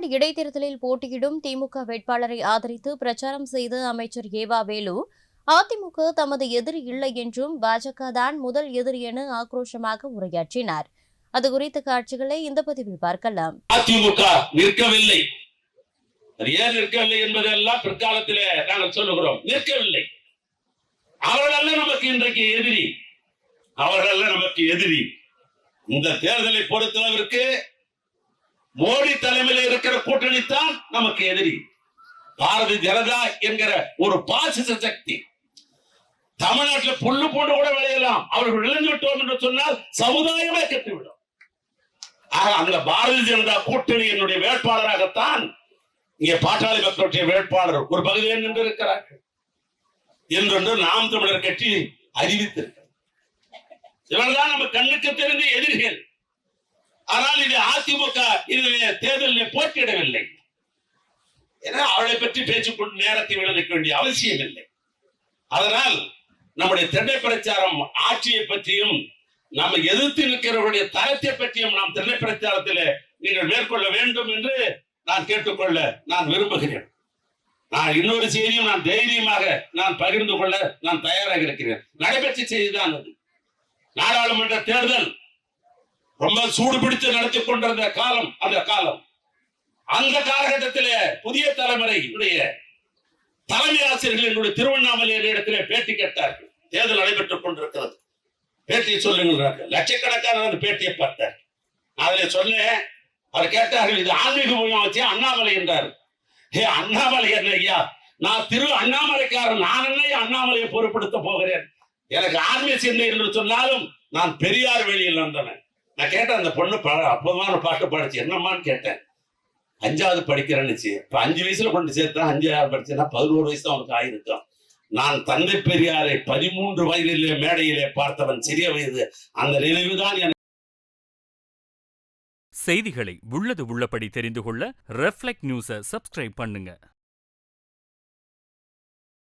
தமிழ்நாடு இடைத்தேர்தலில் போட்டியிடும் திமுக வேட்பாளரை ஆதரித்து பிரச்சாரம் செய்த அமைச்சர் ஏவா வேலு அதிமுக தமது எதிரி இல்லை என்றும் பாஜக தான் முதல் எதிரி என ஆக்ரோஷமாக உரையாற்றினார். அது குறித்த காட்சிகளை இந்த பதிவில் பார்க்கலாம். அதிமுக நிற்கவில்லை. ஏன் நிற்கவில்லை என்பதெல்லாம் பிற்காலத்தில் நாங்கள் சொல்லுகிறோம். நிற்கவில்லை. அவர்கள் நமக்கு இன்றைக்கு எதிரி. அவர்கள் நமக்கு எதிரி. இந்த தேர்தலை பொறுத்தளவிற்கு மோடி தலைமையில் இருக்கிற கூட்டணி தான் நமக்கு எதிரி. பாரதிய ஜனதா என்கிற ஒரு பாசிச சக்தி. தமிழ்நாட்டில் புல்லு பூண்டு கூட விளையலாம். அவர்கள் விளைந்து என்று சொன்னால் சமுதாயமே கெட்டுவிடும். ஆக அந்த பாரதிய ஜனதா கூட்டணி என்னுடைய வேட்பாளராகத்தான் இங்கே பாட்டாளி மக்களுடைய வேட்பாளர் ஒரு பகுதியில் நின்று இருக்கிறார்கள். என்று நாம் தமிழர் கட்சி அறிவித்திருக்கிறார் இவர்தான் நம்ம கண்ணுக்கு தெரிந்த எதிரிகள். ஆனால் இது அதிமுக இதிலே தேர்தலில் போட்டியிடவில்லை. ஏன்னா அவளை பற்றி பேச்சு நேரத்தை விளைவிக்க வேண்டிய அவசியம் இல்லை அதனால் நம்முடைய திண்டை பிரச்சாரம் ஆட்சியை பற்றியும் நம்ம எதிர்த்து நிற்கிறவருடைய தரத்தை பற்றியும் நாம் திண்டை பிரச்சாரத்தில் நீங்கள் மேற்கொள்ள வேண்டும் என்று நான் கேட்டுக்கொள்ள நான் விரும்புகிறேன். நான் இன்னொரு செய்தியும் நான் தைரியமாக நான் பகிர்ந்து கொள்ள நான் தயாராக இருக்கிறேன். நடைபெற்ற செய்திதான் அது. நாடாளுமன்ற தேர்தல் ரொம்ப சூடு பிடித்து நடத்தி கொண்டிருந்த காலம் அந்த காலம். அந்த காலகட்டத்திலே புதிய தலைமுறை தலைமை ஆசிரியர்கள் என்னுடைய திருவண்ணாமலை இடத்திலே பேட்டி கேட்டார்கள். தேர்தல் நடைபெற்றுக் கொண்டிருக்கிறது. பேட்டியை சொல்லுங்கிறார்கள் லட்சக்கணக்கான அந்த பேட்டியை பார்த்தார். அதில் சொன்னேன் அவர் கேட்டார்கள் இது ஆன்மீக மையம் வச்சு அண்ணாமலை என்றார். ஹே அண்ணாமலை என்ன ஐயா? நான் திரு அண்ணாமலைக்காரன் நான் என்ன அண்ணாமலையை பொருட்படுத்த போகிறேன்? எனக்கு ஆன்மீக சிந்தை என்று சொன்னாலும் நான் பெரியார் வெளியில் வந்தனேன் நான் கேட்டேன் அந்த பொண்ணு ப அற்புதமான பாட்டு பாடிச்சு. என்னம்மான்னு கேட்டேன். அஞ்சாவது படிக்கிறேன்னுச்சு இப்போ அஞ்சு வயசுல கொண்டு சேர்த்தா அஞ்சாவது படிச்சேன்னா பதினோரு வயசு தான் அவனுக்கு ஆயிருக்கும். நான் தந்தை பெரியாரை பதிமூன்று வயதிலே மேடையிலே பார்த்தவன் சிறிய வயது. அந்த நினைவுதான் எனக்கு. செய்திகளை உள்ளது உள்ளபடி தெரிந்து கொள்ள ரெஃப்ளெக்ட் நியூஸை சப்ஸ்கிரைப் பண்ணுங்க.